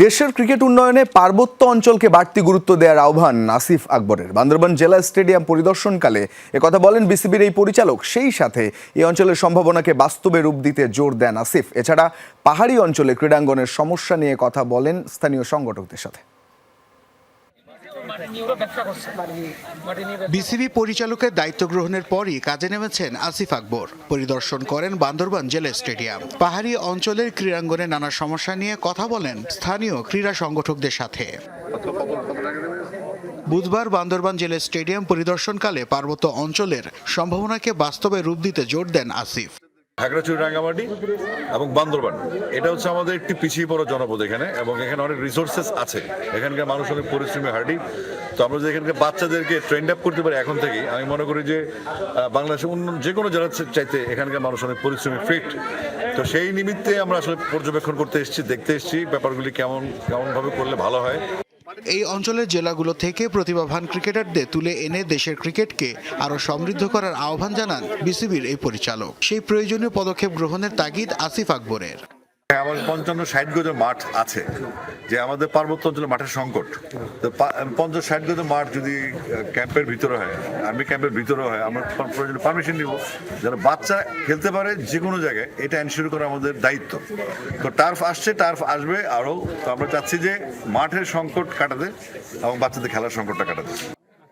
দেশের ক্রিকেট উন্নয়নে পার্বত্য অঞ্চলকে বাড়তি গুরুত্ব দেওয়ার আহ্বান নাসিফ আকবরের। বান্দরবান জেলা স্টেডিয়াম পরিদর্শনকালে একথা বলেন বিসিবির এই পরিচালক। সেই সাথে এই অঞ্চলের সম্ভাবনাকে বাস্তবে রূপ দিতে জোর দেন আসিফ এছাড়া পাহাড়ি অঞ্চলে ক্রীড়াঙ্গনের সমস্যা নিয়ে কথা বলেন স্থানীয় সংগঠকদের সাথে। বিসিবি পরিচালকের দায়িত্ব গ্রহণের পরই কাজে নেমেছেন আসিফ আকবর। পরিদর্শন করেন বান্দরবান জেলা স্টেডিয়াম। পাহাড়ি অঞ্চলের ক্রীড়াঙ্গনে নানা সমস্যা নিয়ে কথা বলেন স্থানীয় ক্রীড়া সংগঠকদের সাথে। বুধবার বান্দরবান জেলা স্টেডিয়াম পরিদর্শনকালে পার্বত্য অঞ্চলের সম্ভাবনাকে বাস্তবে রূপ দিতে জোর দেন আসিফ। খাগড়াছড়ি রাঙ্গামাটি এবং বান্দরবান। এটা হচ্ছে আমাদের একটি পিছিয়ে পড়া জনপদ এখানে এবং এখানে অনেক রিসোর্সেস আছে। এখানকার মানুষ অনেক পরিশ্রমী হার্ডি তো আমরা যদি এখানকার বাচ্চাদেরকে ট্রেন্ড আপ করতে পারি এখন থেকেই আমি মনে করি যে আহ, বাংলাদেশের অন্য যে কোনো জেলার চাইতে এখানকার মানুষ অনেক পরিশ্রমী ফিট তো সেই নিমিত্তে আমরা আসলে পর্যবেক্ষণ করতে এসেছি দেখতে এসেছি ব্যাপারগুলি কেমন কেমনভাবে করলে ভালো হয়। এই অঞ্চলের জেলাগুলো থেকে প্রতিভাবান ক্রিকেটারদের তুলে এনে দেশের ক্রিকেটকে আরও সমৃদ্ধ করার আহ্বান জানান বিসিবির এই পরিচালক। সেই প্রয়োজনীয় পদক্ষেপ গ্রহণের তাগিদ আসিফ আকবরের। আমার পঞ্চান্ন ষাট গজের মাঠ আছে। যে আমাদের পার্বত্য অঞ্চলে মাঠের সংকট। তো পঞ্চাশ ষাট গজের মাঠ যদি ক্যাম্পের ভিতরে হয় আর্মি ক্যাম্পের ভিতরে হয়, আমরা প্রয়োজনে পারমিশন নিব। যারা বাচ্চা খেলতে পারে যে কোনো জায়গায়, এটা এনশিওর করা আমাদের দায়িত্ব। তো টার্ফ আসছে টার্ফ আসবে আরও। তো আমরা চাচ্ছি যে মাঠের সংকট কাটাতে এবং বাচ্চাদের খেলার সংকটটা কাটাতে।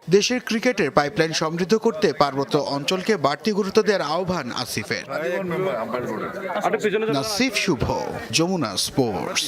দেশের ক্রিকেটের পাইপলাইন সমৃদ্ধ করতে পার্বত্য অঞ্চলকে বাড়তি গুরুত্ব দেওয়ার আহ্বান আসিফের নাসিফ শুভ যমুনা স্পোর্টস